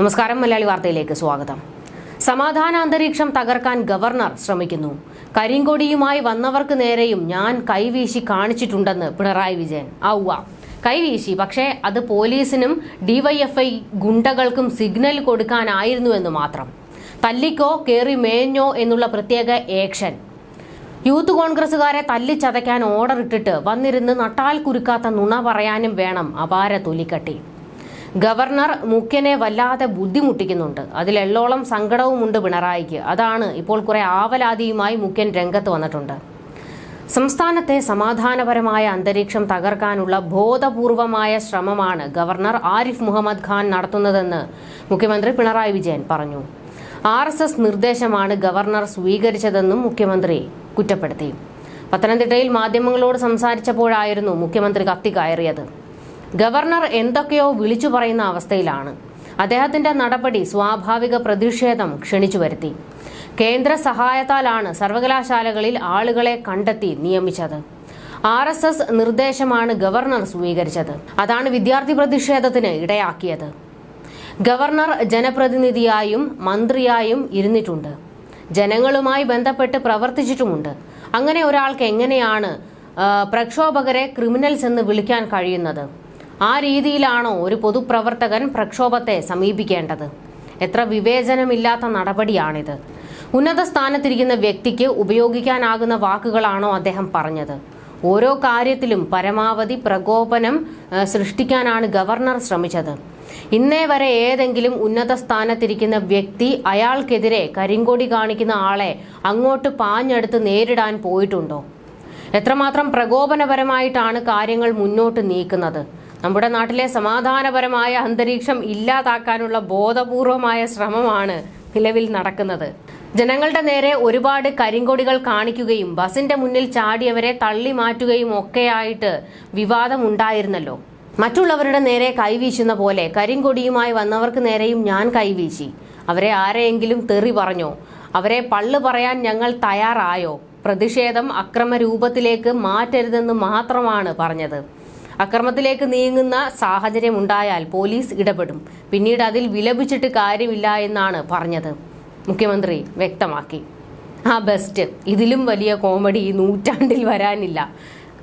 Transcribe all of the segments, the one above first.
നമസ്കാരം മലയാളി വാർത്തയിലേക്ക് സ്വാഗതം. സമാധാന അന്തരീക്ഷം തകർക്കാൻ ഗവർണർ ശ്രമിക്കുന്നു. കരിങ്കൊടിയുമായി വന്നവർക്ക് നേരെയും ഞാൻ കൈവീശി കാണിച്ചിട്ടുണ്ടെന്ന് പിണറായി വിജയൻ. ഔവ കൈവീശി. പക്ഷേ അത് പോലീസിനും ഡിവൈഎഫ്ഐ ഗുണ്ടകൾക്കും സിഗ്നൽ കൊടുക്കാനായിരുന്നുവെന്ന് മാത്രം. തല്ലിക്കോ കേറി മേഞ്ഞോ എന്നുള്ള പ്രത്യേക ഏക്ഷൻ യൂത്ത് കോൺഗ്രസുകാരെ തല്ലിച്ചതയ്ക്കാൻ ഓർഡർ ഇട്ടിട്ട് വന്നിരുന്ന് നട്ടാൽ കുരുക്കാത്ത നുണ പറയാനും വേണം അപാര തൊലിക്കട്ടി. ഗവർണർ മുഖ്യനെ വല്ലാതെ ബുദ്ധിമുട്ടിക്കുന്നുണ്ട്. അതിലെള്ളോളം സങ്കടവുമുണ്ട് പിണറായിക്ക്. അതാണ് ഇപ്പോൾ കുറെ ആവലാതിയുമായി മുഖ്യൻ രംഗത്ത് വന്നിട്ടുണ്ട്. സംസ്ഥാനത്തെ സമാധാനപരമായ അന്തരീക്ഷം തകർക്കാനുള്ള ബോധപൂർവമായ ശ്രമമാണ് ഗവർണർ ആരിഫ് മുഹമ്മദ് ഖാൻ നടത്തുന്നതെന്ന് മുഖ്യമന്ത്രി പിണറായി വിജയൻ പറഞ്ഞു. ആർ എസ് എസ് നിർദ്ദേശമാണ് ഗവർണർ സ്വീകരിച്ചതെന്നും മുഖ്യമന്ത്രി കുറ്റപ്പെടുത്തി. പത്തനംതിട്ടയിൽ മാധ്യമങ്ങളോട് സംസാരിച്ചപ്പോഴായിരുന്നു മുഖ്യമന്ത്രി കത്തിക്കയറിയത് ഗവർണർ എന്തൊക്കെയോ വിളിച്ചു പറയുന്ന അവസ്ഥയിലാണ്. അദ്ദേഹത്തിന്റെ നടപടി സ്വാഭാവിക പ്രതിഷേധം ക്ഷണിച്ചു വരുത്തി. കേന്ദ്ര സഹായത്താലാണ് സർവകലാശാലകളിൽ ആളുകളെ കണ്ടെത്തി നിയമിച്ചത്. ആർ എസ് എസ് നിർദ്ദേശമാണ് ഗവർണർ സ്വീകരിച്ചത്. അതാണ് വിദ്യാർത്ഥി പ്രതിഷേധത്തിന് ഇടയാക്കിയത്. ഗവർണർ ജനപ്രതിനിധിയായും മന്ത്രിയായും ഇരുന്നിട്ടുണ്ട്. ജനങ്ങളുമായി ബന്ധപ്പെട്ട് പ്രവർത്തിച്ചിട്ടുമുണ്ട്. അങ്ങനെ ഒരാൾക്ക് എങ്ങനെയാണ് പ്രക്ഷോഭകരെ ക്രിമിനൽസ് എന്ന് വിളിക്കാൻ കഴിയുന്നത്? ആ രീതിയിലാണോ ഒരു പൊതുപ്രവർത്തകൻ പ്രക്ഷോഭത്തെ സമീപിക്കേണ്ടത്? എത്ര വിവേചനമില്ലാത്ത നടപടിയാണിത്. ഉന്നത സ്ഥാനത്തിരിക്കുന്ന വ്യക്തിക്ക് ഉപയോഗിക്കാനാകുന്ന വാക്കുകളാണോ അദ്ദേഹം പറഞ്ഞത്? ഓരോ കാര്യത്തിലും പരമാവധി പ്രകോപനം സൃഷ്ടിക്കാനാണ് ഗവർണർ ശ്രമിച്ചത്. ഇന്നേ വരെ ഏതെങ്കിലും ഉന്നത സ്ഥാനത്തിരിക്കുന്ന വ്യക്തി അയാൾക്കെതിരെ കരിങ്കൊടി കാണിക്കുന്ന ആളെ അങ്ങോട്ട് പാഞ്ഞെടുത്ത് നേരിടാൻ പോയിട്ടുണ്ടോ? എത്രമാത്രം പ്രകോപനപരമായിട്ടാണ് കാര്യങ്ങൾ മുന്നോട്ട് നീക്കുന്നത്? നമ്മുടെ നാട്ടിലെ സമാധാനപരമായ അന്തരീക്ഷം ഇല്ലാതാക്കാനുള്ള ബോധപൂർവമായ ശ്രമമാണ് നിലവിൽ നടക്കുന്നത്. ജനങ്ങളുടെ നേരെ ഒരുപാട് കരിങ്കൊടികൾ കാണിക്കുകയും ബസിന്റെ മുന്നിൽ ചാടിയവരെ തള്ളി മാറ്റുകയും ഒക്കെയായിട്ട് വിവാദമുണ്ടായിരുന്നല്ലോ. മറ്റുള്ളവരുടെ നേരെ കൈവീശുന്ന പോലെ കരിങ്കൊടിയുമായി വന്നവർക്ക് നേരെയും ഞാൻ കൈവീശി. അവരെ ആരെയെങ്കിലും തെറി പറഞ്ഞോ? അവരെ പള്ളു പറയാൻ ഞങ്ങൾ തയ്യാറായോ? പ്രതിഷേധം അക്രമ രൂപത്തിലേക്ക് മാറ്റരുതെന്ന് മാത്രമാണ് പറഞ്ഞത്. അക്രമത്തിലേക്ക് നീങ്ങുന്ന സാഹചര്യം ഉണ്ടായാൽ പോലീസ് ഇടപെടും. പിന്നീട് അതിൽ വിലപിച്ചിട്ട് കാര്യമില്ല എന്നാണ് പറഞ്ഞത്. മുഖ്യമന്ത്രി വ്യക്തമാക്കി. ആ ബെസ്റ്റ്. ഇതിലും വലിയ കോമഡി നൂറ്റാണ്ടിൽ വരാനില്ല.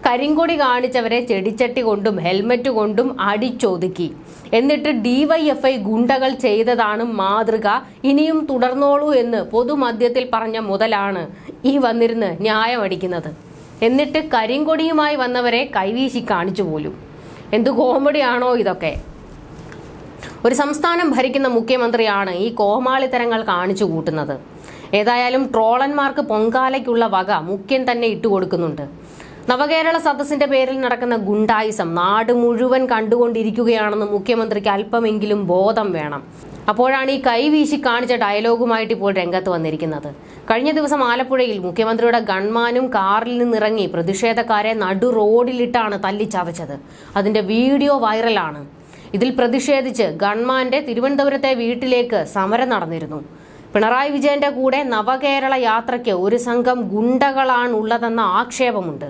കരിങ്കൊടി കാണിച്ചവരെ ചെടിച്ചട്ടി കൊണ്ടും ഹെൽമറ്റ് കൊണ്ടും അടിച്ചൊതുക്കി. എന്നിട്ട് ഡിവൈഎഫ്ഐ ഗുണ്ടകൾ ചെയ്തതാണ് മാതൃക. ഇനിയും തുടർന്നോളൂ എന്ന് പൊതുമധ്യത്തിൽ പറഞ്ഞ മുതലാണ് ഈ വന്നിരുന്ന് ന്യായമടിക്കുന്നത്. എന്നിട്ട് കരിങ്കൊടിയുമായി വന്നവരെ കൈവീശി കാണിച്ചു പോലും. എന്തു കോമഡിയാണോ ഇതൊക്കെ. ഒരു സംസ്ഥാനം ഭരിക്കുന്ന മുഖ്യമന്ത്രിയാണ് ഈ കോമാളിത്തരങ്ങൾ കാണിച്ചു കൂട്ടുന്നത്. ഏതായാലും ട്രോളന്മാർക്ക് പൊങ്കാലയ്ക്കുള്ള വക മുഖ്യൻ തന്നെ ഇട്ടുകൊടുക്കുന്നുണ്ട് നവകേരള സദസ്സിന്റെ പേരിൽ നടക്കുന്ന ഗുണ്ടായിസം നാട് മുഴുവൻ കണ്ടുകൊണ്ടിരിക്കുകയാണെന്ന് മുഖ്യമന്ത്രിക്ക് അല്പമെങ്കിലും ബോധം വേണം. അപ്പോഴാണ് ഈ കൈവീശി കാണിച്ച ഡയലോഗുമായിട്ട് ഇപ്പോൾ രംഗത്ത് വന്നിരിക്കുന്നത്. കഴിഞ്ഞ ദിവസം ആലപ്പുഴയിൽ മുഖ്യമന്ത്രിയുടെ ഗൺമാനും കാറിൽ നിന്നിറങ്ങി പ്രതിഷേധക്കാരെ നടു റോഡിലിട്ടാണ് തല്ലിച്ചതച്ചത്. അതിന്റെ വീഡിയോ വൈറലാണ്. ഇതിൽ പ്രതിഷേധിച്ച് ഗൺമാന്റെ തിരുവനന്തപുരത്തെ വീട്ടിലേക്ക് സമരം നടന്നിരുന്നു. പിണറായി വിജയന്റെ കൂടെ നവകേരള യാത്രയ്ക്ക് ഒരു സംഘം ഗുണ്ടകളാണുള്ളതെന്ന ആക്ഷേപമുണ്ട്.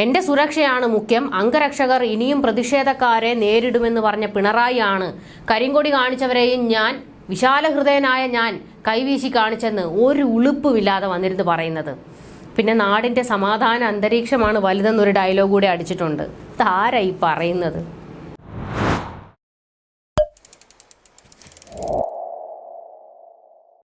എന്റെ സുരക്ഷയാണ് മുഖ്യം. അംഗരക്ഷകർ ഇനിയും പ്രതിഷേധക്കാരെ നേരിടുമെന്ന് പറഞ്ഞ പിണറായിയാണ്. കരിങ്കൊടി കാണിച്ചവരെയും ഞാൻ വിശാലഹൃദയനായ ഞാൻ കൈവീശി കാണിച്ചെന്ന് ഒരു ഉളുപ്പുമില്ലാതെ വന്നിരുന്ന് പറയുന്നത്. പിന്നെ നാടിന്റെ സമാധാന അന്തരീക്ഷമാണ് വലുതെന്നൊരു ഡയലോഗ് കൂടെ അടിച്ചിട്ടുണ്ട്. താരാ ഈ പറയുന്നത്?